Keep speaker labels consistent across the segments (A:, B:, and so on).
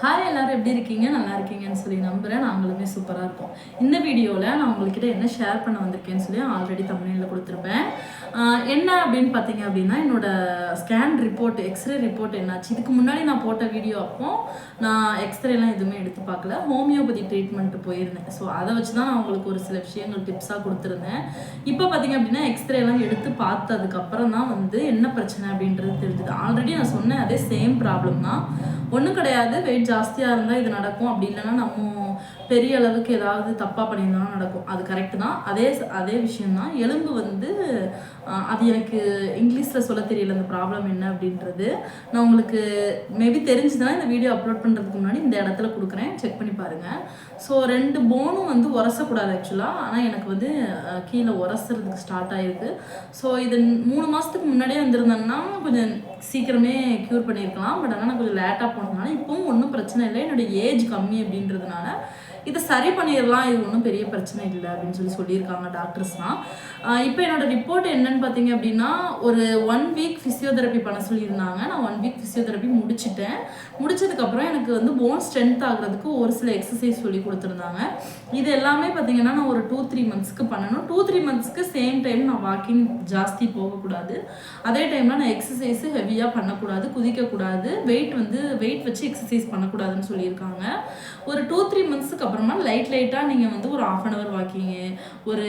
A: Hi எல்லாரும் எப்படி இருக்கீங்க? நல்லா இருக்கீங்கன்னு சொல்லி நம்புகிறேன் நாங்களுமே சூப்பராக இருக்கோம். இந்த வீடியோவில் நான் உங்கள்கிட்ட என்ன ஷேர் பண்ண வந்திருக்கேன்னு சொல்லி ஆல்ரெடி தமிழில் கொடுத்துருப்பேன். என்ன அப்படின்னு பார்த்தீங்க அப்படின்னா என்னோட ஸ்கேன் ரிப்போர்ட் எக்ஸ்ரே ரிப்போர்ட் என்னாச்சு? இதுக்கு முன்னாடி நான் போட்ட வீடியோ அப்போ நான் எக்ஸ்ரேலாம் எதுவுமே எடுத்து பார்க்கல. ஹோமியோபதி ட்ரீட்மெண்ட் போயிருந்தேன். ஸோ அதை வச்சு தான் நான் உங்களுக்கு ஒரு சில விஷயங்கள் டிப்ஸாக கொடுத்துருந்தேன். இப்போ பார்த்தீங்க அப்படின்னா எக்ஸ்ரேலாம் எடுத்து பார்த்ததுக்கப்புறம் தான் வந்து என்ன பிரச்சனை அப்படின்றது தெரிஞ்சுது. ஆல்ரெடி நான் சொன்னேன் அதே சேம் ப்ராப்ளம் தான். ஒன்றும் கிடையாது. வெயிட் ஜாஸ்தியாக இருந்தால் இது நடக்கும். அப்படி இல்லைன்னா நம்ம பெரிய அளவுக்கு ஏதாவது தப்பாக பண்ணியிருந்தாலும் நடக்கும். அது கரெக்டு தான். அதே அதே விஷயம்தான் எலும்பு வந்து அது எனக்கு இங்கிலீஷில் சொல்ல தெரியல அந்த ப்ராப்ளம் என்ன அப்படின்றது. நான் உங்களுக்கு மேபி தெரிஞ்சுதுன்னா இந்த வீடியோ அப்லோட் பண்ணுறதுக்கு முன்னாடி இந்த இடத்துல கொடுக்குறேன். செக் பண்ணி பாருங்கள் ஸோ ரெண்டு போனும் வந்து உரசக்கூடாது ஆக்சுவலாக ஆனால் எனக்கு வந்து கீழே உரசுறதுக்கு ஸ்டார்ட் ஆயிருக்கு. ஸோ இது மூணு மாதத்துக்கு முன்னாடியே வந்திருந்தேன்னா கொஞ்சம் சீக்கிரமே க்யூர் பண்ணியிருக்கலாம். பட் ஆனால் நான் கொஞ்சம் லேட்டாக போனதுனால இப்போவும் ஒன்றும் பிரச்சனை இல்லை. என்னோட ஏஜ் கம்மி அப்படின்றதுனால இதை சரி பண்ணிடலாம். இது ஒன்றும் பெரிய பிரச்சனை இல்லை அப்படின்னு சொல்லி சொல்லியிருக்காங்க டாக்டர்ஸ்லாம் இப்போ என்னோடய ரிப்போர்ட் என்னென்னு பார்த்தீங்க அப்படின்னா ஒரு ஒன் வீக் ஃபிசியோதெரப்பி பண்ண சொல்லியிருந்தாங்க. நான் ஒன் வீக் ஃபிசியோதெரப்பி முடிச்சிட்டேன். முடிச்சதுக்கப்புறம் எனக்கு வந்து போன் ஸ்ட்ரென்த் ஆகுறதுக்கு ஒரு சில எக்ஸசைஸ் சொல்லி கொடுத்துருந்தாங்க. இது எல்லாமே பார்த்தீங்கன்னா நான் ஒரு டூ த்ரீ மந்த்ஸ்க்கு பண்ணணும். டூ த்ரீ மந்த்ஸ்க்கு சேம் டைம் நான் வாக்கிங் ஜாஸ்தி போகக்கூடாது. அதே டைமில் நான் எக்ஸசைஸ் ஹெவியாக பண்ணக்கூடாது குதிக்கக்கூடாது வெயிட் வந்து வெயிட் வச்சு எக்ஸசைஸ் பண்ணக்கூடாதுன்னு சொல்லியிருக்காங்க. ஒரு டூ த்ரீ மந்த்ஸுக்கு அப்புறமா லைட் லைட்டாக நீங்கள் வந்து ஒரு ஆஃப் அன் ஹவர் வாக்கிங்கு ஒரு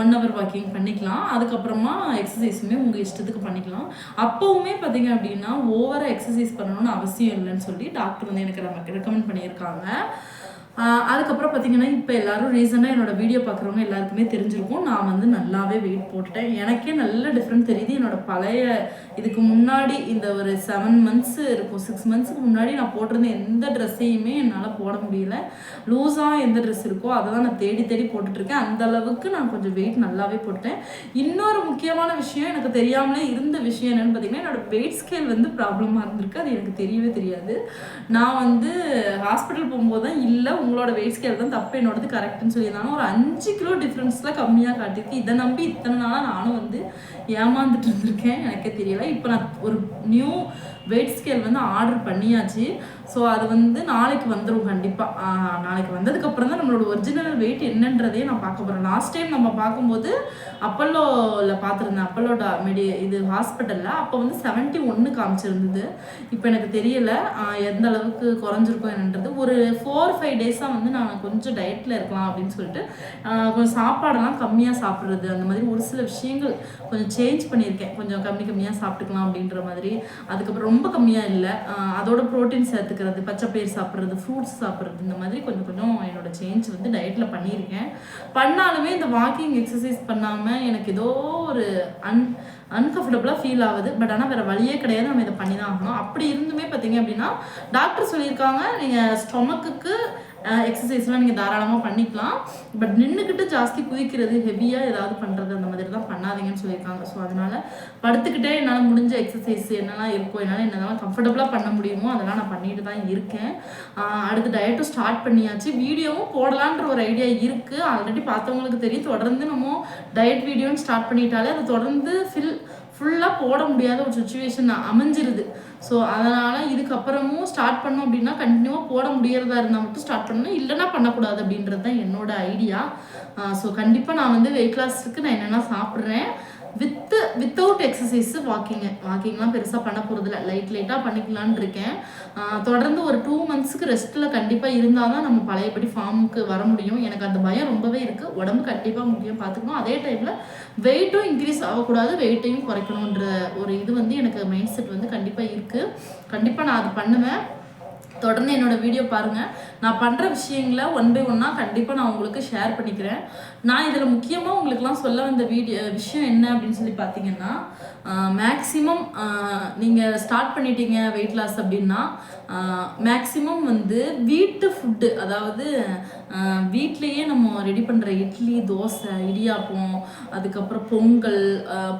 A: ஒன் ஹவர் வாக்கிங் பண்ணிக்கலாம். அதுக்கப்புறமா எக்ஸசைஸுமே உங்கள் இஷ்டத்துக்கு பண்ணிக்கலாம். அப்போவுமே பார்த்தீங்க அப்படின்னா ஓவராக எக்ஸசைஸ் பண்ணணும்னு அவசியம் இல்லைன்னு சொல்லி டாக்டர் வந்து எனக்கு நமக்கு ரெக்கமெண்ட் பண்ணியிருக்காங்க. அதுக்கப்புறம் பார்த்தீங்கன்னா இப்போ எல்லாரும் ரீசெண்டாக என்னோட வீடியோ பார்க்குறவங்க எல்லாருக்குமே தெரிஞ்சிருக்கும். நான் வந்து நல்லாவே வெயிட் போட்டுட்டேன். எனக்கே நல்ல டிஃப்ரெண்ட் தெரியுது. என்னோட பழைய இதுக்கு முன்னாடி இந்த ஒரு செவன் மந்த்ஸ் இருக்கும். சிக்ஸ் மந்த்ஸ்க்கு முன்னாடி நான் போட்டிருந்த எந்த ட்ரெஸ்ஸையுமே என்னால் போட முடியல. லூஸாக எந்த ட்ரெஸ் இருக்கோ அதை தான் நான் தேடி தேடி போட்டுட்ருக்கேன். அந்த அளவுக்கு நான் கொஞ்சம் வெயிட் நல்லாவே போட்டேன். இன்னொரு முக்கியமான விஷயம் எனக்கு தெரியாமலே இருந்த விஷயம் என்னென்னு பார்த்தீங்கன்னா என்னோட வெயிட் ஸ்கேல் வந்து ப்ராப்ளமாக இருந்திருக்கு. அது எனக்கு தெரியவே தெரியாது. நான் வந்து ஹாஸ்பிட்டல் போகும்போது தான் இல்லை உங்களோட வெயிட் ஸ்கேல் தான் தப்பு என்னோடது கரெக்ட்னு சொல்லியிருந்தாங்க. ஒரு அஞ்சு கிலோ டிஃப்ரென்ஸில் கம்மியாக காட்டியிருக்கு. இதை நம்பி இத்தனை நாளாக நானும் வந்து ஏமாந்துட்டு இருந்திருக்கேன். எனக்கே தெரியல. இப்போ நான் ஒரு நியூ வெயிட் ஸ்கேல் வந்து ஆர்டர் பண்ணியாச்சு. ஸோ அது வந்து நாளைக்கு வந்துடும் கண்டிப்பாக நாளைக்கு வந்ததுக்கப்புறம் தான் நம்மளோட ஒரிஜினல் வெயிட் என்னன்றதே நான் பார்க்க போகிறேன் லாஸ்ட் டைம் நம்ம பார்க்கும்போது அப்பல்லோவில் பார்த்துருந்தேன். அப்பல்லோ மெடி இது ஹாஸ்பிட்டலில் அப்போ வந்து செவன்ட்டி ஒன்று காமிச்சிருந்தது. இப்போ எனக்கு தெரியலை. எந்த அளவுக்கு குறைஞ்சிருக்கோம் என்னன்றது. ஒரு ஃபோர் ஃபைவ் டேஸாக வந்து நான் கொஞ்சம் டயட்டில் இருக்கலாம் அப்படின்னு சொல்லிட்டு கொஞ்சம் சாப்பாடெல்லாம் கம்மியாக சாப்பிட்றது அந்த மாதிரி ஒரு சில விஷயங்கள் கொஞ்சம் சேஞ்ச் பண்ணியிருக்கேன். கொஞ்சம் கம்மி கம்மியாக சாப்பிட்டுக்கலாம் அப்படின்ற மாதிரி. அதுக்கப்புறம் ரொம்ப கம்மியாக இல்லை. அதோட ப்ரோட்டீன் சேர்த்துக்கிறது பச்சைப்பயிர் சாப்பிட்றது ஃப்ரூட்ஸ் சாப்பிட்றது இந்த மாதிரி கொஞ்சம் கொஞ்சம் என்னோட சேஞ்ச் வந்து டயட்டில் பண்ணியிருக்கேன். பண்ணாலுமே இந்த வாக்கிங் எக்ஸசைஸ் பண்ணாமல் எனக்கு ஏதோ ஒரு அன் அன்கம்ஃபர்டபுளாக ஃபீல் ஆகுது. பட் ஆனால் வேறு வழியே கிடையாது. நம்ம இதை பண்ணி தான் ஆகணும். அப்படி இருந்துமே பார்த்தீங்க அப்படின்னா டாக்டர் சொல்லியிருக்காங்க நீங்கள் ஸ்டொமக்குக்கு எக்ஸசைஸ்லாம் நீங்கள் தாராளமாக பண்ணிக்கலாம். பட் நின்றுக்கிட்டு ஜாஸ்தி குதிக்கிறது ஹெவியாக ஏதாவது பண்ணுறது அந்த மாதிரி தான் பண்ணாதீங்கன்னு சொல்லியிருக்காங்க. ஸோ அதனால் படுத்துக்கிட்டே என்னால் முடிஞ்ச எக்ஸசைஸ் என்னெல்லாம் இருக்கோ என்னால் என்னெல்லாம் கம்ஃபர்டபுளாக பண்ண முடியுமோ அதெல்லாம் நான் பண்ணிட்டு தான் இருக்கேன். அடுத்து டயட்டும் ஸ்டார்ட் பண்ணியாச்சு. வீடியோவும் போடலான்ற ஒரு ஐடியா இருக்குது ஆல்ரெடி பார்த்தவங்களுக்கு தெரியும். தொடர்ந்து நம்ம டயட் வீடியோன்னு ஸ்டார்ட் பண்ணிட்டாலே அதை தொடர்ந்து ஃபில் ஃபுல்லாக போட முடியாத ஒரு சுச்சுவேஷன் அமைஞ்சிருது. ஸோ அதனால் இதுக்கப்புறமும் ஸ்டார்ட் பண்ணோம் அப்படின்னா கண்டினியூவாக போட முடியறதா இருந்தால் மட்டும் ஸ்டார்ட் பண்ணணும். இல்லைனா பண்ணக்கூடாது அப்படின்றது தான் என்னோட ஐடியா ஸோ கண்டிப்பாக நான் வந்து வெயிட் லாஸுக்கு நான் என்னென்ன சாப்பிட்றேன் வித் வித்தவுட் எக்ஸசைஸ் வாக்கிங்கு வாக்கிங்லாம் பெருசாக பண்ண போகிறதில்ல லைட் லைட்டாக பண்ணிக்கலான் இருக்கேன். தொடர்ந்து ஒரு டூ மந்த்ஸ்க்கு ரெஸ்ட்டில் கண்டிப்பாக இருந்தால் தான் நம்ம பழையபடி ஃபார்முக்கு வர முடியும். எனக்கு அந்த பயம் ரொம்பவே இருக்குது உடம்பு கண்டிப்பாக முக்கியம் பார்த்துக்கணும் அதே டைமில் வெயிட்டும் இன்க்ரீஸ் ஆகக்கூடாது. வெயிட்டையும் குறைக்கணுன்ற ஒரு இது வந்து எனக்கு மைண்ட் செட் வந்து கண்டிப்பாக இருக்குது கண்டிப்பாக நான் அது பண்ணுவேன். தொடர்ந்து என்னோடய வீடியோ பாருங்கள் நான் பண்ணுற விஷயங்களை ஒன் பை ஒன்னாக கண்டிப்பாக நான் உங்களுக்கு ஷேர் பண்ணிக்கிறேன். நான் இதில் முக்கியமாக உங்களுக்குலாம் சொல்ல வந்த வீடியோ விஷயம் என்ன அப்படின்னு சொல்லி பார்த்தீங்கன்னா மேக்ஸிமம் நீங்கள் ஸ்டார்ட் பண்ணிட்டீங்க வெயிட் லாஸ் அப்படின்னா மேக்ஸிமம் வந்து வீட்டு ஃபுட்டு அதாவது வீட்லேயே நம்ம ரெடி பண்ணுற இட்லி தோசை இடியாப்பம் அதுக்கப்புறம் பொங்கல்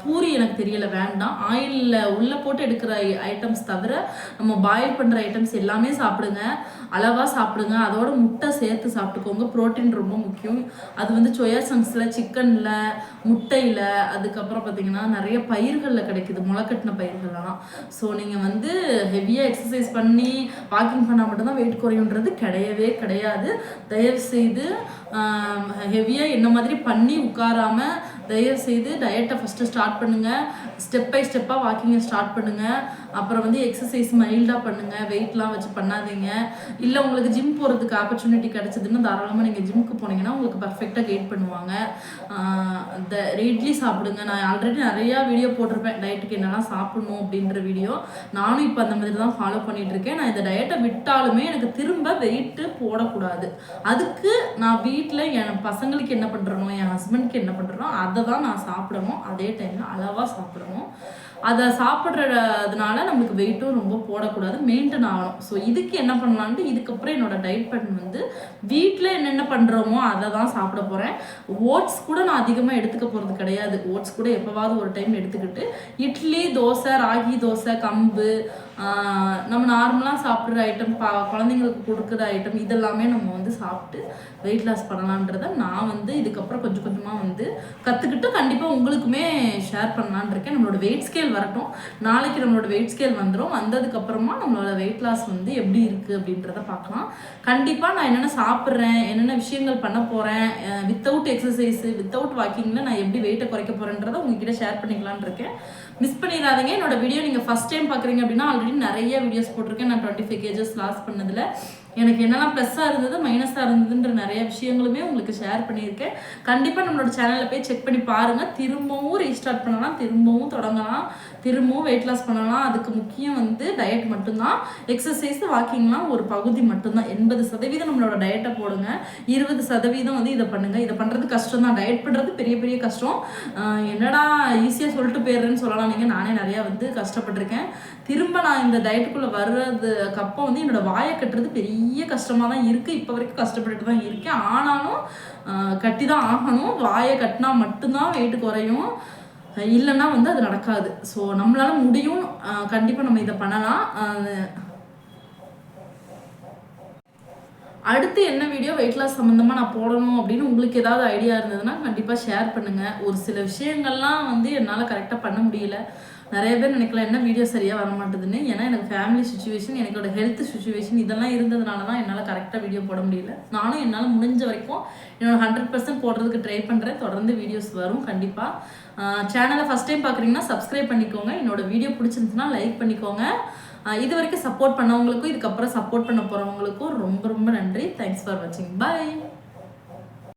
A: பூரி எனக்கு தெரியலை வேண்டாம். ஆயிலில் உள்ளே போட்டு எடுக்கிற ஐட்டம்ஸ் தவிர நம்ம பாயில் பண்ணுற ஐட்டம்ஸ் எல்லாமே சாப்பிட்டு சாப்பிடுங்க. அளவாக சாப்பிடுங்க. அதோட முட்டை சேர்த்து சாப்பிட்டுக்கோங்க. ப்ரோட்டீன் ரொம்ப முக்கியம். அது வந்து சோயா சங்ஸில் சிக்கனில் முட்டையில் அதுக்கப்புறம் பார்த்தீங்கன்னா நிறைய பயிர்களில் கிடைக்குது. முளைக்கட்டின பயிர்கள்லாம். ஸோ நீங்கள் வந்து ஹெவியாக எக்ஸசைஸ் பண்ணி வாக்கிங் பண்ணால் மட்டும்தான் வெயிட் குறையுன்றது கிடையவே கிடையாது. தயவுசெய்து ஹெவியாக என்ன மாதிரி பண்ணி உட்காராமல் தயவு செய்து டயட்டை ஃபஸ்ட்டு ஸ்டார்ட் பண்ணுங்கள் ஸ்டெப் பை ஸ்டெப்பாக வாக்கிங்கை ஸ்டார்ட் பண்ணுங்கள் அப்புறம் வந்து எக்ஸசைஸ் மைல்டாக பண்ணுங்கள் வெயிட்லாம் வச்சு பண்ணாதீங்க. இல்லை உங்களுக்கு ஜிம் போகிறதுக்கு ஆப்பர்ச்சுனிட்டி கிடச்சிதுன்னு தாராளமாக நீங்கள் ஜிம்முக்கு போனீங்கன்னா உங்களுக்கு பர்ஃபெக்டாக கைட் பண்ணுவாங்க. இந்த இட்லி சாப்பிடுங்க. நான் ஆல்ரெடி நிறையா வீடியோ போட்டிருப்பேன். டயட்டுக்கு என்னெல்லாம் சாப்பிடணும் அப்படின்ற வீடியோ நானும் இப்போ அந்த மாதிரி தான் ஃபாலோ பண்ணிகிட்ருக்கேன் நான் இந்த டயட்டை விட்டாலுமே எனக்கு திரும்ப வெயிட்டு போடக்கூடாது. அதுக்கு நான் வீட்டில் என் பசங்களுக்கு என்ன பண்ணுறனோ என் ஹஸ்பண்ட்க்கு என்ன பண்ணுறனோ அதை அதை தான் நான் சாப்பிடணும். அதே டைமில் அளவாக சாப்பிடணும். அதை சாப்பிட்றதுனால நம்மளுக்கு வெயிட்டும் ரொம்ப போடக்கூடாது மெயின்டைன் ஆகணும். ஸோ இதுக்கு என்ன பண்ணலான்ட்டு இதுக்கப்புறம் என்னோட டயட் பண் வந்து வீட்டில் என்னென்ன பண்ணுறோமோ அதை தான் சாப்பிட போகிறேன் ஓட்ஸ் கூட நான் அதிகமாக எடுத்துக்க போகிறது கிடையாது. ஓட்ஸ் கூட எப்போவாவது ஒரு டைம் எடுத்துக்கிட்டு இட்லி தோசை ராகி தோசை கம்பு நம்ம நார்மலாக சாப்பிட்ற ஐட்டம் பா குழந்தைங்களுக்கு கொடுக்குற ஐட்டம் இதெல்லாமே நம்ம வந்து சாப்பிட்டு வெயிட் லாஸ் பண்ணலான்றத நான் வந்து இதுக்கப்புறம் கொஞ்சம் கொஞ்சமாக வந்து கற்றுக்கிட்டு கண்டிப்பாக உங்களுக்குமே ஷேர் பண்ணலான்னு இருக்கேன். நம்மளோட வெயிட் ஸ்கேல் வரட்டும். நாளைக்கு நம்மளோட வெயிட் ஸ்கேல் வந்துடும் வந்ததுக்கப்புறமா நம்மளோட வெயிட் லாஸ் வந்து எப்படி இருக்குது அப்படின்றத பார்க்கலாம். கண்டிப்பாக நான் என்னென்ன சாப்பிட்றேன் என்னென்ன விஷயங்கள் பண்ண போகிறேன் வித்தவுட் எக்ஸசைஸு வித்தவுட் வாக்கிங்கில் நான் எப்படி வெயிட்டை குறைக்க போகிறேன்றதை உங்ககிட்ட ஷேர் பண்ணிக்கலான்னு இருக்கேன். மிஸ் பண்ணிடாதீங்க. என்னோட வீடியோ நீங்கள் ஃபஸ்ட் டைம் பார்க்குறீங்க அப்படின்னா ஆல்ரெடி நிறைய வீடியோஸ் போட்டிருக்கேன். நான் டுவெண்ட்டி ஃபைவ் கேஜஸ் லாஸ் பண்ணதில். எனக்கு என்னெல்லாம் ப்ளஸ்ஸாக இருந்தது மைனஸாக இருந்ததுன்ற நிறைய விஷயங்களுமே உங்களுக்கு ஷேர் பண்ணியிருக்கேன். கண்டிப்பாக நம்மளோட சேனலில் போய் செக் பண்ணி பாருங்கள் திரும்பவும் ரீஸ்டார்ட் பண்ணலாம் திரும்பவும் தொடங்கலாம் திரும்பவும் வெயிட் லாஸ் பண்ணலாம். அதுக்கு முக்கியம் வந்து டயட் மட்டும்தான். எக்ஸசைஸ் வாக்கிங்லாம் ஒரு பகுதி மட்டும்தான். எண்பது சதவீதம் நம்மளோட டயட்டை போடுங்க. இருபது சதவீதம் வந்து இதை பண்ணுங்கள் இதை பண்ணுறது கஷ்டம் தான் டயட் பண்ணுறது பெரிய பெரிய கஷ்டம். என்னடா ஈஸியாக சொல்லிட்டு போயிடுறேன்னு சொல்லலாம். நீங்கள் நானே நிறையா வந்து கஷ்டப்பட்டிருக்கேன். திரும்ப நான் இந்த டயட்டுக்குள்ளே வர்றதுக்கு அப்போ வந்து என்னோடய வாயை கட்டுறது பெரிய கஷ்டமாக தான் இருக்குது இப்போ வரைக்கும் கஷ்டப்பட்டுட்டு தான் இருக்கேன். ஆனாலும் கட்டி தான் ஆகணும். வாயை கட்டினா மட்டும்தான் வெயிட்டு குறையும். இல்லைன்னா வந்து அது நடக்காது. ஸோ நம்மளால முடியும். கண்டிப்பாக நம்ம இதை பண்ணலாம். அடுத்து என்ன வீடியோ வெயிட் லாஸ் சம்மந்தமாக நான் போடணும் அப்படின்னு உங்களுக்கு ஏதாவது ஐடியா இருந்ததுன்னா கண்டிப்பாக ஷேர் பண்ணுங்கள் ஒரு சில விஷயங்கள்லாம் வந்து என்னால் கரெக்டாக பண்ண முடியல. நிறைய பேர் நினைக்கலாம் என்ன வீடியோ சரியாக வர மாட்டேதுன்னு ஏன்னா எனக்கு ஃபேமிலி சுச்சுவேஷன் எனக்கோட ஹெல்த் சுச்சுவேஷன் இதெல்லாம் இருந்ததுனால தான் என்னால் கரெக்டாக வீடியோ போட முடியல. நானும் என்னால் முடிஞ்ச வரைக்கும் என்னோட ஹண்ட்ரட் பர்சன்ட் போடுறதுக்கு ட்ரை பண்ணுறேன் தொடர்ந்து வீடியோஸ் வரும் கண்டிப்பாக சேனலை ஃபஸ்ட் டைம் பார்க்குறீங்கன்னா சப்ஸ்கிரைப் பண்ணிக்கோங்க. என்னோட வீடியோ பிடிச்சிருந்துச்சுன்னா லைக் பண்ணிக்கோங்க. இது வரைக்கும் சப்போர்ட் பண்ணவங்களுக்கும் இதுக்கப்புறம் சப்போர்ட் பண்ண போகிறவங்களுக்கும் ரொம்ப ரொம்ப நன்றி. தேங்க்ஸ் ஃபார் வாட்சிங் பை